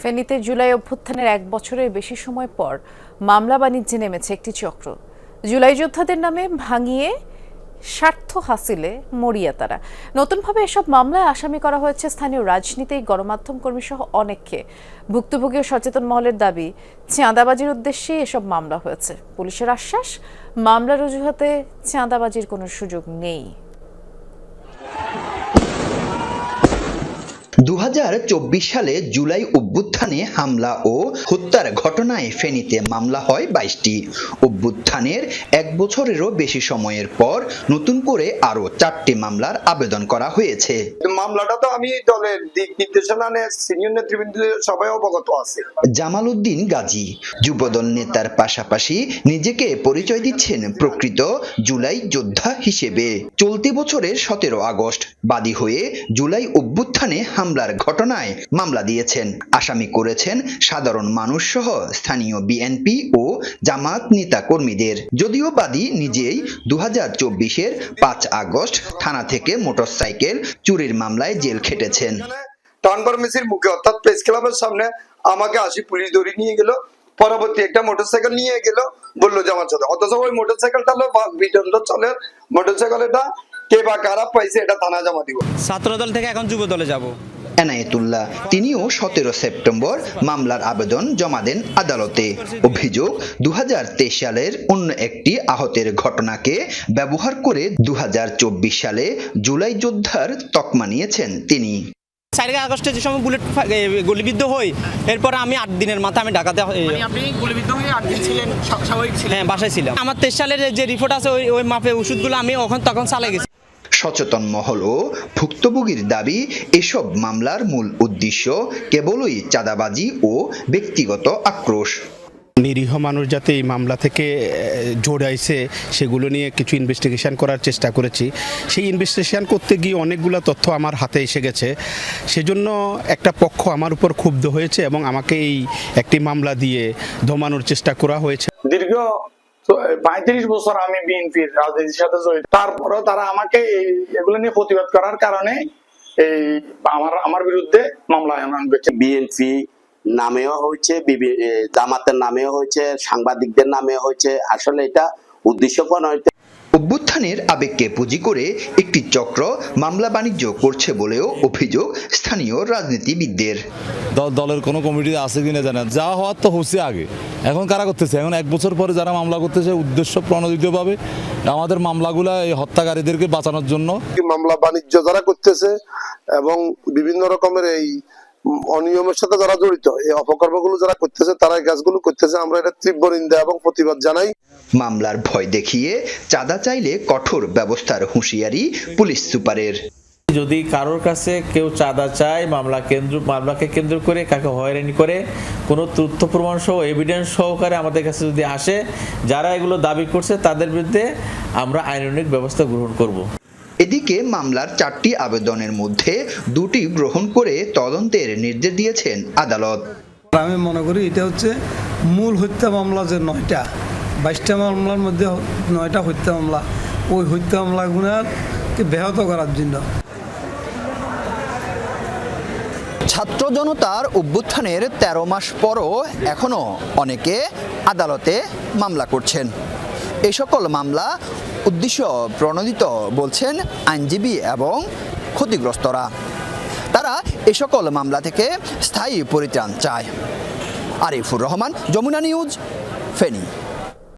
ফেনীতে জুলাই অভ্যুত্থানের এক বছরের বেশি সময় পর মামলা বাণিজ্যে নেমেছে একটি চক্র। জুলাই যোদ্ধাদের নামে ভাঙিয়ে স্বার্থ হাসিলে মরিয়া তারা। নতুনভাবে এসব মামলায় আসামি করা হয়েছে স্থানীয় রাজনীতিক, গণমাধ্যম কর্মী সহ অনেককে। ভুক্তভোগী সচেতন মহলের দাবি, চাঁদাবাজির উদ্দেশ্যে এসব মামলা হয়েছে। পুলিশের আশ্বাস, মামলার অজুহাতে চাঁদাবাজির কোনো সুযোগ নেই। দু হাজার চব্বিশ সালে জুলাই অভ্যুত্থানে হামলা ও হত্যার ঘটনায় ফেনীতে মামলা হয় বাইশটি। অভ্যুত্থানের এক বছরেরও বেশি সময়ের পর নতুন করে আরও চারটি মামলার আবেদন করা হয়েছে। মামলাটা তো আমি দলের দিক নির্দেশনা সিনিয়র নেতৃবৃন্দ সবাই অবগত আছে। জামাল উদ্দিন গাজী যুবদল নেতার পাশাপাশি নিজেকে পরিচয় দিচ্ছেন প্রকৃত জুলাই যোদ্ধা হিসেবে। চলতি বছরের সতেরো আগস্ট বাদী হয়ে জুলাই অভ্যুত্থানে হামলার ঘটনায় মামলা দিয়েছেন। আসামি করেছেন সাধারণ মানুষ সহ স্থানীয় বিএনপি ও জামাত নেতা কর্মীদের যদিও বাদী নিজেই দু হাজার চব্বিশের পাঁচ আগস্ট থানা থেকে মোটরসাইকেল চুরির মামলায় জেল খেটেছেন। টাউন ফার্মেসির মুখে অর্থাৎ প্রেস ক্লাবের সামনে আমাকে আসি পুলিশ ধরে নিয়ে গেল। পরবর্তী একটা মোটরসাইকেল নিয়ে গেল বলল যে আমার সাথে অথচ ওই মোটরসাইকেলটা হলো বিটন্ড চলে। মোটরসাইকেলটা কে বা কারা পাইছে এটা থানা জমা দিব। ছাত্রদল থেকে এখন যুব দলে যাব। এনায়েতুল্লাহ। তিনিও সতেরো সেপ্টেম্বর মামলার আবেদন জমা দেন আদালতে। অভিযোগ দু সালের অন্য একটি আহতের ঘটনাকে ব্যবহার করে দু সালে জুলাই যোদ্ধার তকমা নিয়েছেন তিনি। চার আগস্টে যে সময় বুলেট গুলিবিদ্ধ হই এরপর আমি আট দিনের মাথা আমি ঢাকাতে এ, মানে আপনি গুলিবিদ্ধ হয়ে আট দিন ছিলেন স্বা- স্বাভাবিক ছিলেন? হ্যাঁ বাসায় ছিলাম। আমার তেইশ সালের যে রিপোর্ট আছে ওই ওই মাপে ওষুধগুলো আমি ওখান তখন চালে গেছি। সচেতন মহল ও ভুক্তভোগীর দাবি এসব মামলার মূল উদ্দেশ্য কেবলই চাঁদাবাজি ও ব্যক্তিগত আক্রোশ। নিরীহ মানুষ যাতে এই মামলা থেকে আহ, জোড়াইছে সেগুলো নিয়ে কিছু ইনভেস্টিগেশন করার চেষ্টা করেছি। সেই ইনভেস্টিগেশন করতে গিয়ে অনেকগুলো তথ্য আমার হাতে এসে গেছে। সেজন্য একটা পক্ষ আমার উপর ক্ষুব্ধ হয়েছে এবং আমাকে এই একটি মামলা দিয়ে দমানোর চেষ্টা করা হয়েছে। দীর্ঘ পঁয়ত্রিশ বছর আমি বিএনপির রাজনীতির সাথে জড়িত। তারপরেও তারা আমাকে এগুলো নিয়ে প্রতিবাদ করার কারণে এই আমার আমার বিরুদ্ধে মামলা আনবে বিএনপি নামেও হয়েছে জামাতের নামেও হয়েছে, সাংবাদিকদের নামেও হয়েছে। আসলে এটা উদ্দেশ্যপন হইতে অভ্যুত্থানের আবেগকে পুঁজি করে একটি চক্র মামলা বাণিজ্য করছে বলেও অভিযোগ স্থানীয় রাজনীতিবিদদের। দল- দলের কোনো কমিটি আছে কিনা জানেন যা হওয়ার তো হচ্ছে আগে। এখন কারা করতেছে? এখন এক বছর পরে যারা মামলা করতেছে উদ্দেশ্য প্রণোদিতভাবে আমাদের মামলাগুলো এই হত্যাকারীদেরকে বাঁচানোর জন্য। মামলা বাণিজ্য যারা করতেছে এবং বিভিন্ন রকমের এই অনিয়মের সাথে যারা জড়িত এই অপকর্মগুলো যারা করতেছে তারা এই কাজগুলো করতেছে। আমরা এটা তীব্র নিন্দা এবং প্রতিবাদ জানাই। মামলার ভয় দেখিয়ে চাঁদা চাইলে কঠোর ব্যবস্থার হুঁশিয়ারি পুলিশ সুপারের। যদি কারোর কাছে কেউ চাঁদা চায় মামলা কেন্দ্র মামলাকে কেন্দ্র করে কাকে হয়রানি করে কোনো তথ্য প্রমাণ সহ এভিডেন্স সহকারে আমাদের কাছে যদি আসে যারা এগুলো দাবি করছে তাদের বিরুদ্ধে আমরা আইনানুগ ব্যবস্থা গ্রহণ করব। এদিকে মামলার চারটি আবেদনের মধ্যে দুটি গ্রহণ করে তদন্তের নির্দেশ দিয়েছেন আদালত। আমি মনে করি এটা হচ্ছে মূল হত্যা মামলা যে নয়টা বাইশটা মামলার মধ্যে নয়টা হত্যা মামলা। ওই হত্যা মামলাগুলোকে ব্যাহত করার জন্য। ছাত্র জনতার অভ্যুত্থানের ১৩ মাস পরও এখনও অনেকে আদালতে মামলা করছেন। এই সকল মামলা উদ্দেশ্য প্রণোদিত বলছেন আইনজীবী এবং ক্ষতিগ্রস্তরা। তারা এ সকল মামলা থেকে স্থায়ী পরিত্রাণ চায়। আরিফুর রহমান, যমুনা নিউজ, ফেনী।